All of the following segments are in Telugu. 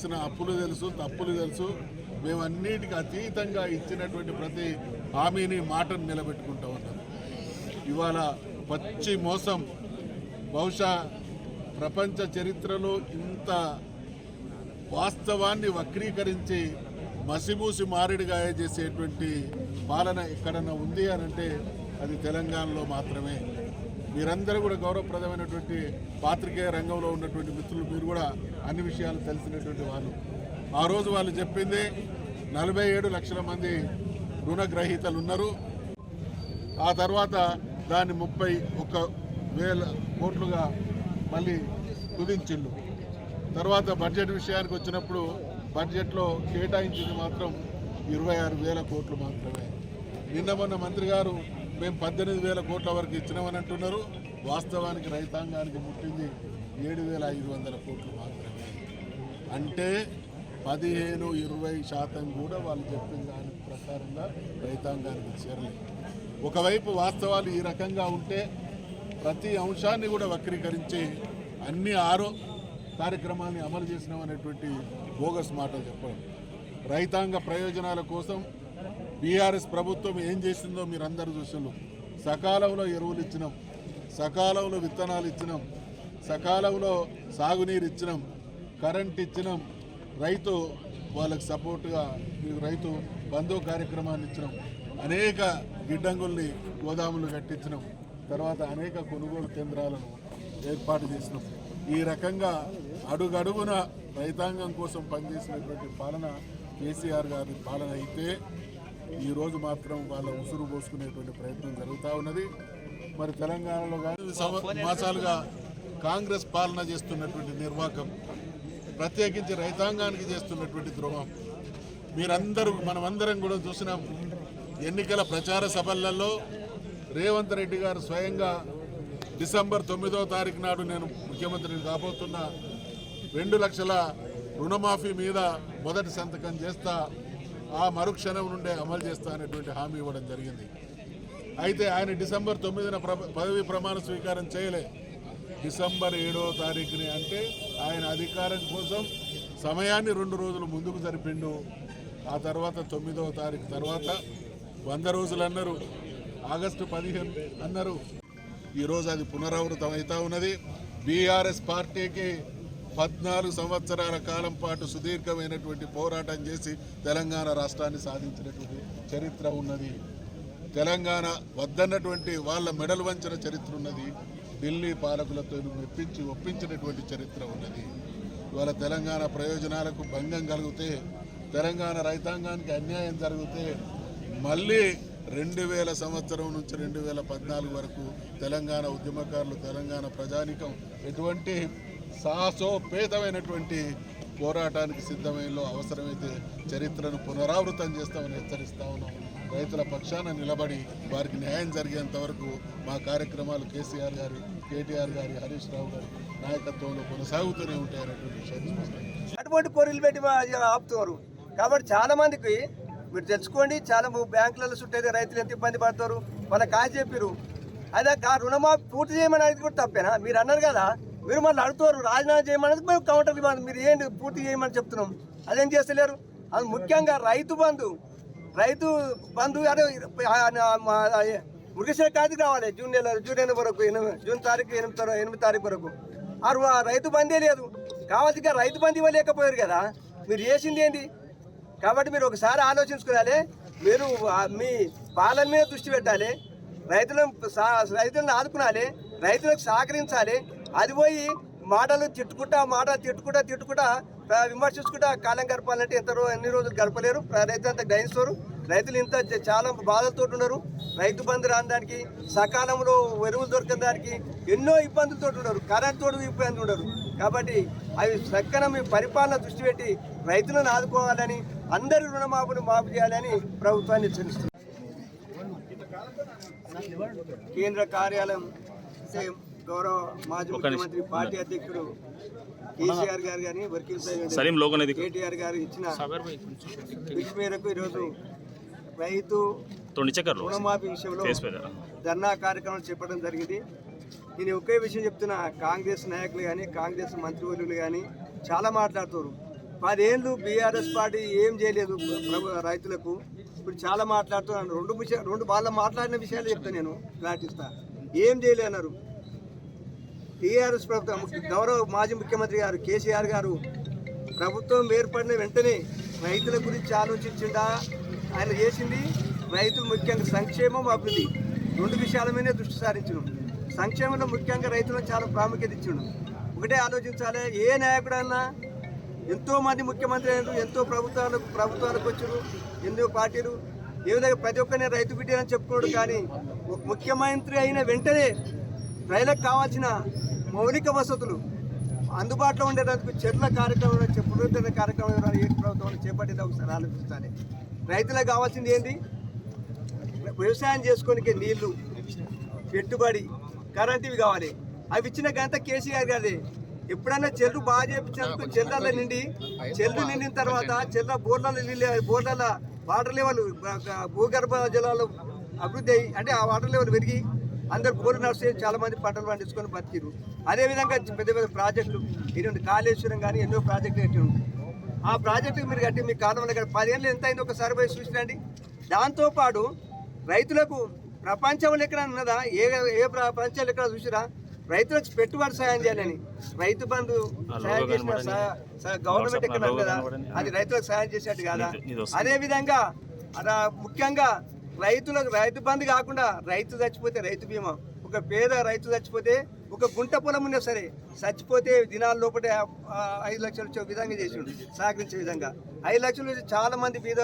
చేసిన అప్పులు తెలుసు తప్పులు తెలుసు. మేము అన్నిటికీ అతీతంగా ఇచ్చినటువంటి ప్రతి హామీని మాటను నిలబెట్టుకుంటా ఉన్నాం. ఇవాళ పచ్చి మోసం. బహుశా ప్రపంచ చరిత్రలో ఇంత వాస్తవాన్ని వక్రీకరించి మసిమూసి మారేడుగాయ చేసేటువంటి పాలన ఎక్కడన్నా ఉంది అని అంటే అది తెలంగాణలో మాత్రమే. మీరందరూ కూడా గౌరవప్రదమైనటువంటి పాత్రికేయ రంగంలో ఉన్నటువంటి మిత్రులు మీరు కూడా అన్ని విషయాలు తెలిసినటువంటి వాళ్ళు. ఆ రోజు వాళ్ళు చెప్పింది నలభై ఏడు లక్షల మంది రుణగ్రహీతలు ఉన్నారు. ఆ తర్వాత దాన్ని ముప్పై ఒక్క వేల కోట్లుగా మళ్ళీ కుదించిండు తర్వాత బడ్జెట్ విషయానికి వచ్చినప్పుడు బడ్జెట్లో కేటాయించింది మాత్రం ఇరవై ఆరు వేల కోట్లు మాత్రమే. నిన్న మొన్న మంత్రి గారు మేము పద్దెనిమిది వేల కోట్ల వరకు ఇచ్చినామని అంటున్నారు. వాస్తవానికి రైతాంగానికి ముట్టింది ఏడు వేల ఐదు వందల కోట్లు మాత్రమే. అంటే పదిహేను ఇరవై శాతం కూడా వాళ్ళు చెప్పిన దాని ప్రకారంగా రైతాంగానికి చేరలేదు. ఒకవైపు వాస్తవాలు ఈ రకంగా ఉంటే ప్రతి అంశాన్ని కూడా వక్రీకరించి అన్ని ఆరో కార్యక్రమాన్ని అమలు చేసినామనేటువంటి బోగస్ మాటలు చెప్పడం. రైతాంగ ప్రయోజనాల కోసం బీఆర్ఎస్ ప్రభుత్వం ఏం చేసిందో మీరు అందరూ చూసారు సకాలంలో ఎరువులు ఇచ్చినాం. సకాలంలో విత్తనాలు ఇచ్చినాం. సకాలంలో సాగునీరు ఇచ్చినాం. కరెంట్ ఇచ్చినాం. రైతు వాళ్ళకి సపోర్టుగా మీకు రైతు బంధు కార్యక్రమాన్ని ఇచ్చినాం. అనేక గిడ్డంగుల్ని గోదాములు కట్టించినాం. తర్వాత అనేక కొనుగోలు కేంద్రాలను ఏర్పాటు చేసినాం. ఈ రకంగా అడుగడుగున రైతాంగం కోసం పనిచేసినటువంటి పాలన కేసీఆర్ గారి పాలన అయితే ఈరోజు మాత్రం వాళ్ళ ఉసురు పోసుకునేటువంటి ప్రయత్నం జరుగుతూ ఉన్నది. మరి తెలంగాణలో కానీ మాసాలుగా కాంగ్రెస్ పాలన చేస్తున్నటువంటి నిర్వాకం ప్రత్యేకించి రైతాంగానికి చేస్తున్నటువంటి ద్రోహం మీరందరూ మనమందరం కూడా చూసినాం. ఎన్నికల ప్రచార సభలలో రేవంత్ రెడ్డి గారు స్వయంగా డిసెంబర్ తొమ్మిదో తారీఖు నాడు నేను ముఖ్యమంత్రిని కాబోతున్నా. రెండు లక్షల రుణమాఫీ మీద మొదటి సంతకం చేస్తా. ఆ మరుక్షణం నుండే అమలు చేస్తా అనేటువంటి హామీ ఇవ్వడం జరిగింది. అయితే ఆయన డిసెంబర్ తొమ్మిదిన పదవి ప్రమాణ స్వీకారం చేయలే. డిసెంబర్ ఏడో తారీఖుని అంటే ఆయన అధికారం కోసం సమయాన్ని రెండు రోజులు ముందుకు జరిపిండు. ఆ తర్వాత తొమ్మిదవ తారీఖు తర్వాత వంద రోజులు అన్నారు. ఆగస్టు పదిహేను అన్నారు. ఈరోజు అది పునరావృతం అవుతూ ఉన్నది. బీఆర్ఎస్ పార్టీకి పద్నాలుగు సంవత్సరాల కాలం పాటు సుదీర్ఘమైనటువంటి పోరాటం చేసి తెలంగాణ రాష్ట్రాన్ని సాధించినటువంటి చరిత్ర ఉన్నది. తెలంగాణ వద్దన్నటువంటి వాళ్ళ మెడలు వంచిన చరిత్ర ఉన్నది. ఢిల్లీ పాలకులతో మెప్పించి ఒప్పించినటువంటి చరిత్ర ఉన్నది. ఇవాళ తెలంగాణ ప్రయోజనాలకు భంగం కలిగితే తెలంగాణ రైతాంగానికి అన్యాయం జరిగితే మళ్ళీ రెండు వేల సంవత్సరం నుంచి రెండు వేల పద్నాలుగు వరకు తెలంగాణ ఉద్యమకారులు తెలంగాణ ప్రజానికం ఎటువంటి సాహసోపేతమైనటువంటి పోరాటానికి సిద్ధమైన అవసరమైతే చరిత్రను పునరావృతం చేస్తామని హెచ్చరిస్తా ఉన్నాం. రైతుల పక్షాన నిలబడి వారికి న్యాయం జరిగేంత వరకు మా కార్యక్రమాలు కేసీఆర్ గారి కేటీఆర్ గారి హరీష్ రావు గారి నాయకత్వంలో కొనసాగుతూనే ఉంటాయనేటువంటి విషయాన్ని అటువంటి కొర్రీలు పెట్టి మా- ఆపుతారు కాబట్టి చాలా మందికి మీరు తెచ్చుకోండి చాలా బ్యాంకులలో చుట్టేది రైతులు ఎంత ఇబ్బంది పడతారు మన కాయ చెప్పారు అదే ఆ రుణమాఫీ పూర్తి చేయమని అనేది కూడా తప్పేనా? మీరు అన్నారు కదా మీరు మళ్ళీ అడుగుతారు రాజీనామా చేయమని మేము కౌంటర్ ఇవ్వాలి మీరు ఏంటి పూర్తి చేయమని చెప్తున్నాం. అదేం చేస్తలేరు? అది ముఖ్యంగా రైతు బంధు రైతు బంధు అదే మురిగేశ్వర కాదు రావాలి. జూన్ నెల జూన్ ఎనిమిది వరకు ఎనిమిది జూన్ తారీఖు ఎనిమిది ఎనిమిది తారీఖు వరకు. ఆ రైతు బందే లేదు. కావాల్సిన రైతు బంధు ఇవ్వలేకపోయారు కదా. మీరు చేసింది ఏంటి కాబట్టి మీరు ఒకసారి ఆలోచించుకోవాలి. మీరు మీ పాలన మీద దృష్టి పెట్టాలి. రైతులను రైతులను ఆదుకునాలి. రైతులకు సహకరించాలి. అది పోయి మాటలు తిట్టుకుంటా మాట తిట్టుకుంటా తిట్టుకుంటా విమర్శించుకుంటా కాలం గడపాలంటే ఎంత ఎన్ని రోజులు గడపలేరు. ప్ర- రైతులు అంతా గ్రహిస్తారు రైతులు ఇంత చాలా బాధలతో ఉన్నారు. రైతు బంధు రాని సకాలంలో ఎరువులు దొరకని దానికి ఎన్నో ఇబ్బందులతో ఉన్నారు. కరెంట్తో తోడు ఇబ్బంది ఉన్నారు. కాబట్టి అవి చక్కన మీ పరిపాలన దృష్టి పెట్టి రైతులను ఆదుకోవాలని అందరి రుణమాఫీని మాఫీ చేయాలని ప్రభుత్వాన్ని హెచ్చరిస్తుంది కేంద్ర కార్యాలయం సేమ్ గౌరవ మాజీ ముఖ్యమంత్రి పార్టీ అధ్యక్షుడు కేసీఆర్ గారు కానీ వర్కింగ్ ప్రెసిడెంట్ కేటీఆర్ గారు ఇచ్చిన పిలుపు మేరకు ఈరోజు రైతు రుణమాఫీ విషయంలో ధర్నా కార్యక్రమం చేపట్టడం జరిగింది. నేను ఒకే విషయం చెప్తున్నా కాంగ్రెస్ నాయకులు కానీ కాంగ్రెస్ మంత్రివర్యులు కానీ చాలా మాట్లాడుతారు పదేళ్ళు బీఆర్ఎస్ పార్టీ ఏం చేయలేదు రైతులకు. ఇప్పుడు చాలా మాట్లాడుతున్నాను రెండు విషయాలు రెండు వాళ్ళ మాట్లాడిన విషయాలు చెప్తాను నేను క్లారిటిస్తా ఏం చేయలేన్నారు టీఆర్ఎస్ ప్రభుత్వం గౌరవ మాజీ ముఖ్యమంత్రి గారు కేసీఆర్ గారు ప్రభుత్వం ఏర్పడిన వెంటనే రైతుల గురించి ఆలోచించిండా ఆయన చేసింది రైతులు ముఖ్యంగా సంక్షేమం అభివృద్ధి రెండు విషయాల మీదే దృష్టి సారించడం సంక్షేమంలో ముఖ్యంగా రైతులను చాలా ప్రాముఖ్యత ఇచ్చిండు ఒకటే ఆలోచించాలి ఏ నాయకుడన్నా ఎంతోమంది ముఖ్యమంత్రి అయినారు ఎంతో ప్రభుత్వాలకు ప్రభుత్వాలకు వచ్చారు ఎన్నో పార్టీలు. ఏ విధంగా ప్రతి ఒక్కరిని రైతు బిడ్డ అని చెప్పుకోడు కానీ ముఖ్యమంత్రి అయిన వెంటనే రైతులకు కావాల్సిన మౌలిక వసతులు అందుబాటులో ఉండేటందుకు చెట్ల కార్యక్రమం పునరుద్ధరణ కార్యక్రమం ఏ ప్రభుత్వం చేపట్టేది ఒకసారి ఆలోచించాలి రైతులకు కావాల్సింది ఏంటి వ్యవసాయం చేసుకోనికి నీళ్ళు పెట్టుబడి కరెంట్ ఇవి కావాలి. అవి ఇచ్చిన గంట కేసీఆర్ గారి ఎప్పుడైనా చెల్లు బాగా చేపించినందుకు చెల్లెల నిండి చెల్లు నిండిన తర్వాత చెల్ల బోర్ల బోర్ల వాటర్ లెవెల్ భూగర్భ జలాలు అభివృద్ధి అయ్యి అంటే ఆ వాటర్ లెవెల్ పెరిగి అందరు బోర్లు చాలా మంది పంటలు పండించుకొని బతికిరు అదేవిధంగా పెద్ద పెద్ద ప్రాజెక్టులు ఇటువంటి కాళేశ్వరం కానీ ఎన్నో ప్రాజెక్టులు కట్టి ఉన్నాయి ఆ ప్రాజెక్టు మీరు కట్టి మీ కాలంలో కట్టి పదేళ్ళు ఎంత అయిందో ఒకసారి పోయి చూసిరండి. దాంతోపాటు రైతులకు ప్రపంచంలో ఎక్కడ ఉన్నదా ఏ ఏ ప్ర- ప్రపంచంలో ఎక్కడ చూసిరా రైతులకు పెట్టుబడి సాయం చేయాలని. రైతు బంధు సాయం చేసిన గవర్నమెంట్ ఎక్కడ ఉన్నదా? అది రైతులకు సాయం చేసేట్టు కాదా? అదే విధంగా అలా ముఖ్యంగా రైతులకు రైతు బంధు కాకుండా రైతు చచ్చిపోతే రైతు బీమా ఒక పేద రైతు చచ్చిపోతే ఒక గుంట పొలం ఉన్నా సరే చచ్చిపోతే దినాల లోపలే ఐదు లక్షలు వచ్చే విధంగా చేసిండు సహకరించే విధంగా. ఐదు లక్షలు చాలా మంది బీద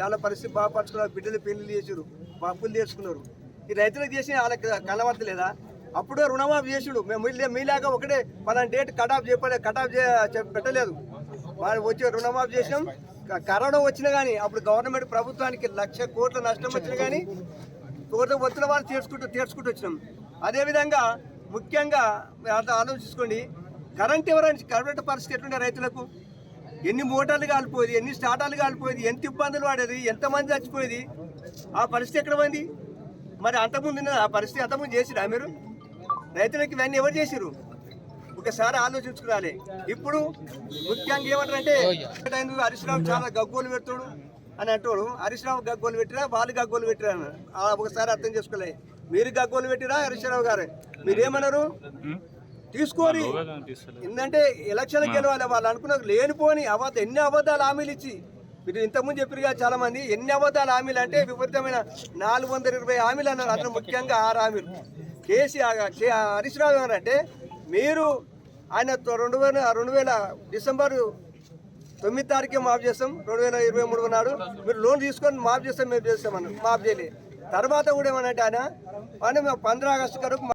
చాలా పరిస్థితి బాగుపరచుకున్నారు బిడ్డలు పెళ్ళి చేసారు అప్పులు చేసుకున్నారు. ఈ రైతులకు చేసిన వాళ్ళకి కనబడతలేదా అప్పుడు రుణమాఫీ చేసుడు. మేము మీలే- మీలాగా ఒకటే పలానా డేట్ కటాఫ్ చెప్పలేదు కటాఫ్ పెట్టలేదు. వాళ్ళు వచ్చి రుణమాఫీ చేసినాం. కరోనా వచ్చినా కానీ అప్పుడు గవర్నమెంట్ ప్రభుత్వానికి లక్ష కోట్ల నష్టం వచ్చినా కానీ కోట్ల వచ్చిన వాళ్ళు తీర్చుకుంటూ తీర్చుకుంటూ వచ్చినాం. అదేవిధంగా ముఖ్యంగా మీరు ఆలోచించుకోండి కరెంట్ ఎవరైనా కరెంట్ పరిస్థితి ఎట్లుండే రైతులకు? ఎన్ని మోటార్లు కాలిపోయేది ఎన్ని స్టార్టాలు కాలిపోయేది ఎంత ఇబ్బందులు పడేది ఎంతమంది చచ్చిపోయేది ఆ పరిస్థితి ఎక్కడ పోయింది? మరి అంతకుముందు ఆ పరిస్థితి అంతకుముందు చేసిరా మీరు? రైతులకు ఇవన్నీ ఎవరు చేసిరు ఒకసారి ఆలోచించుకోవాలి. ఇప్పుడు ముఖ్యంగా ఏమంటారంటే రావు చాలా గగ్గోలు పెడతాడు అని అంటాడు. హరీష్ రావు గగ్గోలు పెట్టిరా? వాళ్ళు గగ్గోలు. ఆ ఒకసారి అర్థం చేసుకోలే. మీరు గగ్గోలు పెట్టిరా హరీష్ రావు గారు? మీరేమన్నారు? తీసుకోరి. ఏంటంటే ఎలక్షన్ గెలవాలి. వాళ్ళు అనుకున్నారు లేనిపోని అబద్ధ ఎన్ని అబద్ధాలు హామీలు ఇచ్చి. మీరు ఇంతకుముందు చెప్పారుగా చాలా మంది ఎన్ని అబద్ధాలు హామీలు అంటే విపరీతమైన నాలుగు వందల ఇరవై హామీలు అన్నారు. అందులో ముఖ్యంగా ఆరు హామీలు. కేసీఆర్ కే- హరీష్ రావు గారు అంటే మీరు ఆయన రెండు వేల రెండు వేల డిసెంబర్ తొమ్మిది తారీఖు మాఫ్ చేస్తాం. రెండు వేల ఇరవై మూడు నాడు మీరు లోన్ తీసుకొని మాఫ్ చేస్తాం మేము చేస్తామని మాఫ్ చేయలేదు తర్వాత కూడా ఏమనంటే ఆయన ఆయన మేము పంద్రా ఆగస్టు వరకు